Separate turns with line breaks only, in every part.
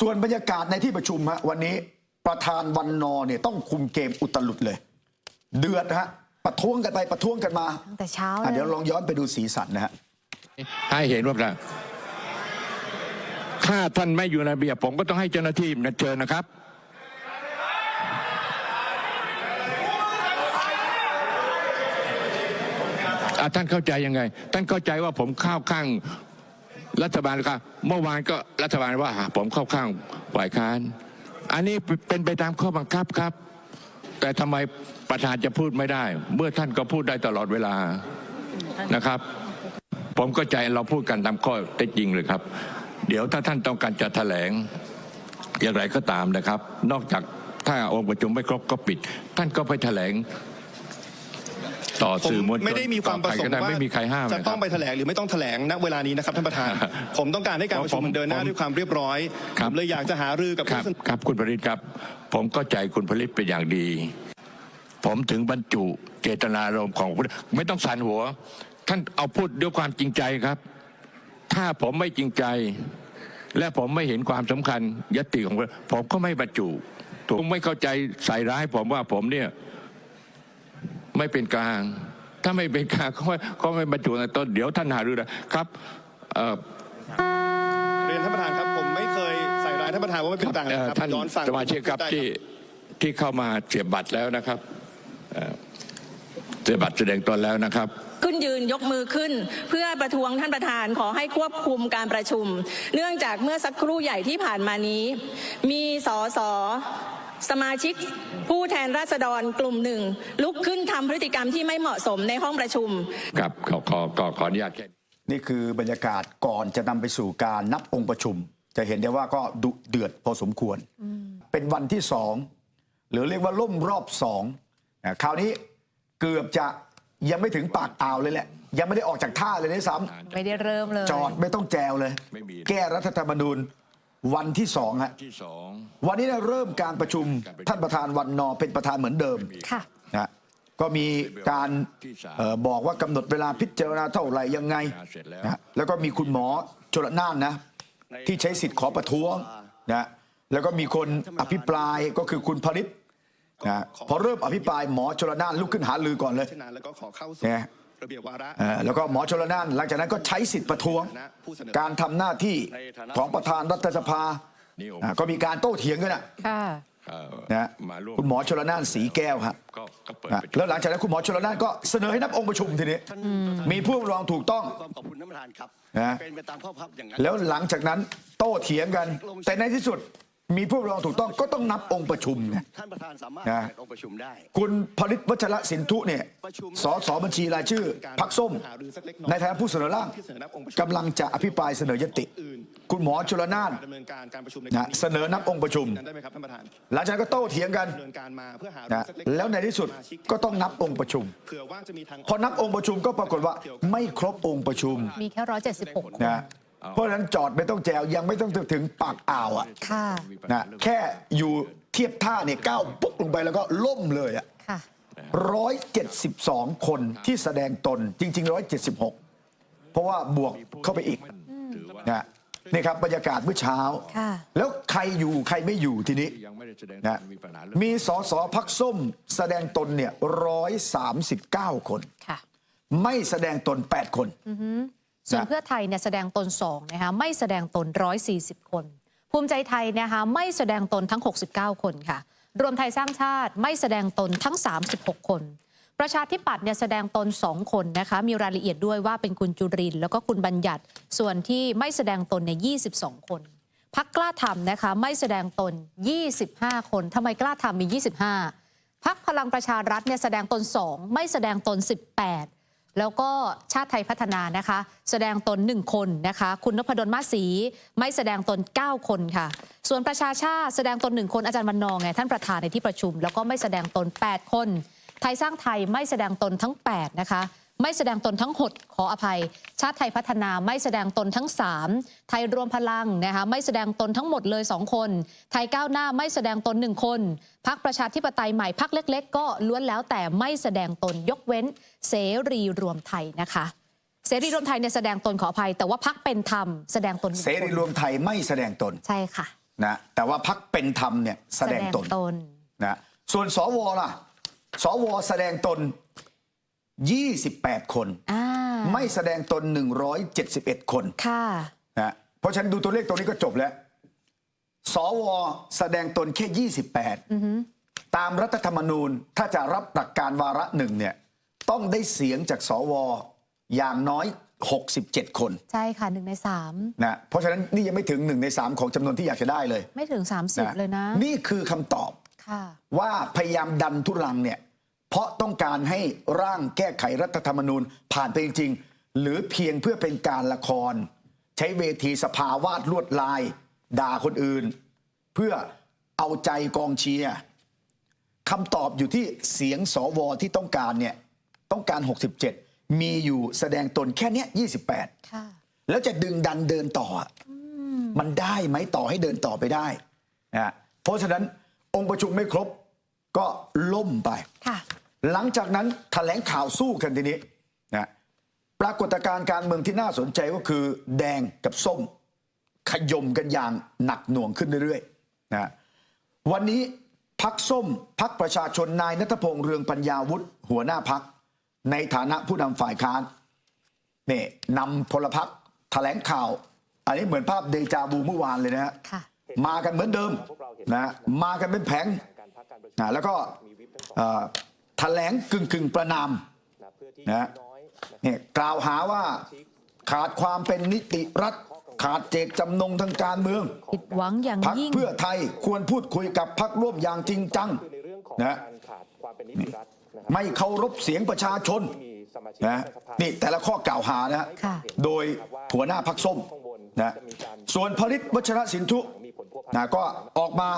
ส่วนบรรยากาศในที่ประชุมฮะวันนี้ประธานวันนอเนี่ยต้องคุมเกมอุตลุดเลย เดือดฮะประท้วงกันไปประท้วงกันมา
ตั้งแต่เช้า
อะ
เล
เดี๋ย
ยว
ลองย้อนไปดูสีสันนะฮะ
ให้เห็นว่าถ้าท่านไม่อยู่ในระเบียบผมก็ต้องให้เจ้าหน้าที่มาเชิญนะครับอะท่านเข้าใจยังไง ท่านเข้าใจว่าผมเข้าข้าง รัฐบาลครับเมื่อวานก็รัฐบาลว่าผมเข้าข้างฝ่ายค้าน อันนี้เป็นไปตามข้อบังคับครับ แต่ทำไมประธานจะพูดไม่ได้ เมื่อท่านก็พูดได้ตลอดเวลานะครับ ผมก็ใจเราพูดกันตามข้อเท็จจริงเลยครับ เดี๋ยวถ้าท่านต้องการจะแถลงอย่างไรก็ตามนะครับ นอกจากถ้าองค์ประชุมไม่ครบก็ปิด ท่านก็ไปแถลง ต่อ
ผม
สื่อมวลชน
ไม่ได้มีความประสง
ต่อใก็
ค์
ได้
ว่า
ไม่มีใครห้าม
จะ
นะค
ต้
รั
อบงไปแถลงหรือไม่ต้องแถลงณเวลานี้นะครับท่านประธาน ผมต้องการให้การประชุม
ผม
มันเดินหน้า
ผม
ด้วยความเรียบร้อย
ครั
ผ
บ
มเลยอยากจะหารือกับ
ครับ
ผู้สน
ครับคุณผลิตครับ ผมก็ใจคุณผลิตเป็นอย่างดี ผมถึงบรรจุเจตนารมณ์ของไม่ต้องสันหัว ท่านเอาพูดด้วยความจริงใจครับ ถ้าผมไม่จริงใจ และผมไม่เห็นความสำคัญยติของผมผมก็ไม่บรรจุถูกไม่เข้าใจใส่ร้ายผมว่าผมเนี่ย ไม่เป็นกลาง ถ้าไม่เป็นกลางก็ไม่ก็ไม่บรรจุในต้นเดี๋ยวท่านหารือนะครับเอ่อ
เรียนท่านประธานครับผมไม่เคยใส่ร้ายท่านประธานว่าไม่เป็นกลางนะ
เอ่อ
ครับ
ท่าน
ย้อนฟัง
สมาชิกครับ
ได้
ที่ที่เข้ามาเสียบบัตรแล้วนะครับเอ่อเสียบบัตรแสดงตนแล้วนะครับ
ขึ้นยืนยกมือขึ้น เพื่อประท้วงท่านประธานขอให้ควบคุมการประชุม เนื่องจากเมื่อสักครู่ใหญ่ที่ผ่านมานี้ มีสส สมาชิกผู้แทนราษฎรกลุ่มหนึ่ง ลุกขึ้นทำพฤติกรรมที่ไม่เหมาะสมในห้องประชุม
ครับขอขอขอขออนุญาตแค่นี้
นี่คือบรรยากาศก่อนจะนำไปสู่การนับองค์ประชุม จะเห็นได้ว่าก็ดุเดือดพอสมควร เป็นวันที่สองหรือเรียกว่าล่มรอบสองอะคราวนี้เกือบจะยังไม่ถึงปากอ่าวเลยแหละ ยังไม่ได้ออกจากท่าเลยด้วยซ้ำ
ไม่ได้เริ่มเลย
จอดไม่ต้องแจวเลย
ไม่มี
แก้รัฐธรรมนูญ วันที่สองฮะ
ที่สอง
วันนี้เนี่ยเริ่มการประชุมท่านประธานวันนอเป็นประธานเหมือนเดิม
ค่ะ
นะก็มีการเออบอกว่ากำหนดเวลาพิจารณาเท่าไหร่ยังไงนะแล้วก็มีคุณหมอชลน่านนะที่ใช้สิทธิ์ขอประท้วงนะแล้วก็มีคนอภิปรายก็คือคุณผลิตนะพอเริ่มอภิปรายหมอชลน่านลุกขึ้นหาลือก่อนเลย
เช่นนั้นแล้วก็ขอเข้าสู่
เนี่ย
ระ เบียบวาระ
เออแล้วก็หมอชลน่านหลังจากนั้นก็ใช้สิทธิ์ประท้วง การทำหน้าที่ของประธานรัฐสภาอะก็มีการโต้เถียงกันนะ
ค่ะ
เอ่อ
นะฮะ
มาร่วม
คุณหมอชลน่านสีแก้วครับ
ก็ก็เปิด
นะ
ประชุม
แล้วหลังจากนั้นคุณหมอชลน่านก็เสนอให้นับองค์ประชุมทีนี้มีผู้รับรองถูกต้อง
ความขอบคุณท่านประธานครับ
นะ
เป็นไปตามข้อพับอย่างนั้น
แล้วหลังจากนั้นโต้เถียงกัน แต่ในที่สุด มีผู้รับรองถูกต้องก็ต้องนับองค์ประชุมไง
ท่านประธานสามารถ
นะ
เปิดองค์ประชุมได้
คุณผลิตวัชระสินทุเนี่ยสสบัญชีรายชื่อพักส้ม ในฐานะผู้เสนอร่างกำลังจะอภิปรายเสนอยติ คุณหมอชลน่าน
ดำเนินการการประชุมใน
นะเสนอนับองค์ประชุม
นั้นได้ไหมครับท่านประธาน
หลังจากนั้นก็โต้เถียงกัน
ดำเนินการมาเพื่อหา
นะ
สักเก
แล้วในที่สุดก็ต้องนับองค์ประชุม
เผื่อว่าจะมีทาง
พอนับองค์ประชุมก็ปรากฏว่าไม่ครบองค์ประชุม
มีแค่ร้อยเจ็ดสิบหกคน
นะ เพราะฉะนั้นจอดไม่ต้องแจวยังไม่ต้องถึงปากอ่าวอะ
ค่ะ
นะแค่อยู่เทียบท่าเนี่ยก้าวปุ๊กลงไปแล้วก็ล่มเลยอะ
ค่ะ
ร้อยเจ็ดสิบสองคนที่แสดงตนจริงๆร้อยเจ็ดสิบหกเพราะว่าบวกเข้าไปอีกนะนี่ครับบรรยากาศเมื่อเช้า
ค่ะ
แล้วใครอยู่ใครไม่อยู่ทีนี้
ยังไม่ได้แสดง
นะ
มีปัญหาเรื่อง
มีสสพักส้มแสดงตนเนี่ยร้อยสามสิบเก้าคน
ค่ะ
ไม่แสดงตน 8 คน
ส่วนเพื่อไทยเนี่ยแสดงตนสองนะคะไม่แสดงตน 140 คน ภูมิใจไทยนะคะไม่แสดงตนทั้ง 69 คนค่ะ รวมไทยสร้างชาติไม่แสดงตนทั้ง 36 คน ประชาธิปัตย์เนี่ยแสดงตน 2 คนนะคะมีรายละเอียดด้วยว่าเป็นคุณจุรินแล้วก็คุณบัญญัติ ส่วนที่ไม่แสดงตนเนี่ย22 คนพักกล้าทำนะคะไม่แสดงตน 25 คนทำไมกล้าทำมี 25พักพลังประชารัฐเนี่ยแสดงตน 2 ไม่แสดงตน 18 แล้วก็ชาติไทยพัฒนานะคะ แสดงตน 1 คนนะคะ คุณนพดลมาศีไม่แสดงตน 9 คนค่ะ ส่วนประชาชาติแสดงตน 1 คนอาจารย์วันนองไงท่านประธานในที่ประชุม แล้วก็ไม่แสดงตน 8 คน ไทยสร้างไทยไม่แสดงตนทั้ง 8 นะคะ ไม่แสดงตนทั้งหดขออภัย ชาติไทยพัฒนาไม่แสดงตนทั้ง 3 ไทยรวมพลังนะคะไม่แสดงตนทั้งหมดเลย 2 คน ไทยก้าวหน้าไม่แสดงตน 1 คนพักประชาธิปไตยใหม่พักเล็ก ๆ ก็ล้วนแล้วแต่ไม่แสดงตนยกเว้น เสรีรวมไทยนะคะเสรีรวมไทยเนี่ยแสดงตนขออภัย แต่ว่าพักเป็นธรรมแสดงตนหนึ่ง
เสรี
คน
รวมไทยไม่แสดงตน
ใช่ค่ะ
นะแต่ว่าพักเป็นธรรมเนี่ยแสดงตน
ตน
นะส่วนสวล่ะ สวแสดงตน 28 คน
อ่า
ไม่แสดงตน 171 คน
ค่ะ
นะเพราะฉะนั้นดูตัวเลขตรงนี้ก็จบแล้ว สวแสดงตนแค่ 28 ตามรัฐธรรมนูญถ้าจะรับหลักการวาระหนึ่งเนี่ยต้องได้เสียงจากสวอย่างน้อย 67 คน
ใช่ค่ะหนึ่งในสาม
นะเพราะฉะนั้นนี่ยังไม่ถึง1ใน3ของจำนวนที่อยากจะได้เลย
ไม่ถึง 30 เลยนะ
นี่คือคำตอบ
ค่ะ
ว่าพยายามดันทุรังเนี่ย เพราะต้องการให้ร่างแก้ไขรัฐธรรมนูญผ่านไปจริง ๆ หรือเพียงเพื่อเป็นการละคร ใช้เวทีสภาวาดลวดลาย ด่าคนอื่น เพื่อเอาใจกองเชียร์คำตอบอยู่ที่เสียงสวที่ต้องการเนี่ยต้องการ 67 มีอยู่แสดงตนแค่เนี้ย28
ค่ะ
แล้วจะดึงดันเดินต่ออะมันได้ไหมต่อให้เดินต่อไปได้นะเพราะฉะนั้นองค์ประชุมไม่ครบก็ล่มไป
ค่ะ
หลังจากนั้นแถลงข่าวสู้กันทีนี้นะปรากฏการณ์การเมืองที่น่าสนใจก็คือ แดงกับส้ม ขยมกันอย่างหนักหน่วงขึ้นเรื่อยๆนะวันนี้พักส้มพักประชาชนนายนัทพงษ์เรืองปัญญาวุฒิหัวหน้าพัก ในฐานะผู้นำฝ่ายค้านนี่นำพลพรรคแถลงข่าว อันนี้เหมือนภาพเดจาวูเมื่อวานเลยนะฮะ
ค่ะ
มากันเหมือนเดิมนะมากันเป็นแผงนะแล้วก็เอ่อ แถลงกึ่งกึ่งๆประนามนะเนี่ยกล่าวหาว่าขาดความเป็นนิติรัฐ ขาดเจตจำนงทางการเมือง
ผิดหวังอย่าง
พัก
ยิ่ง
เพื่อไทยควรพูดคุยกับพักร่วมอย่างจริงจังนะไม่เคารพเสียงประชาชนนะนี่แต่ละข้อกล่าวหานะ
ค่ะ
โดยหัวหน้าพักส้มนะส่วนผลิตวัชรสินทุนะก็ออกมา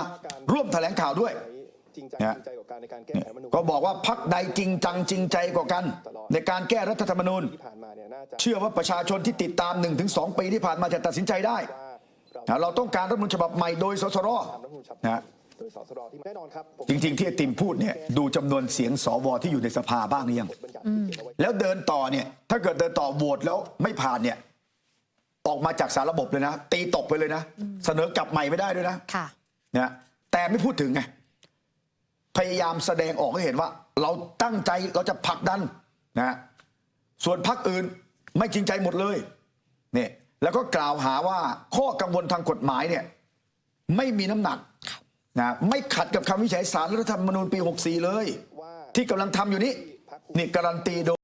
ร่วมแถลงข่าวด้วย
จริงใจ
นะ
จริงใจกับการในการแก้ไขรัฐธรรมนูญ
ก็บอกว่าพักใดจริงจังจริงใจกว่ากัน ในการแก้รัฐธรรมนูญ
ที่ผ่านมาเนี่ยน่าจะ
เชื่อว่าประชาชนที่ติดตาม 1-2 ปีที่ผ่านมาจะตัดสินใจได้
ว่าเรา
นะเราต้องการรัฐธรรมนูญฉบับใหม่โดยสสร
ตามรัฐธรรมนูญฉบับ
นะ
โดยสสรที่แน่นอนครับผม
จริงๆ ที่ไอติมพูดเนี่ยดูจำนวนเสียงสวที่อยู่ในสภาบ้างหรือยัง
บัญญัติที่เขียนเอาไว้
แล้วเดินต่อเนี่ย ถ้าเกิดเดินต่อโหวตแล้วไม่ผ่านเนี่ย ออกมาจากสารระบบเลยนะ ตีตกไปเลยนะ เสนอกลับใหม่ไม่ได้ด้วยนะ
ค่ะ
นะแต่ไม่พูดถึงไง พยายามแสดงออกให้เห็นว่า เราตั้งใจเราจะผลักดันนะส่วนพรรคอื่นไม่จริงใจหมดเลยเนี่ยแล้วก็กล่าวหาว่าข้อกังวลทางกฎหมายเนี่ยไม่มีน้ำหนักนะไม่ขัดกับคำวิจัยสารรัฐธรรมนูญปี 64 เลย ที่กำลังทำอยู่นี้นี่การันตีโดย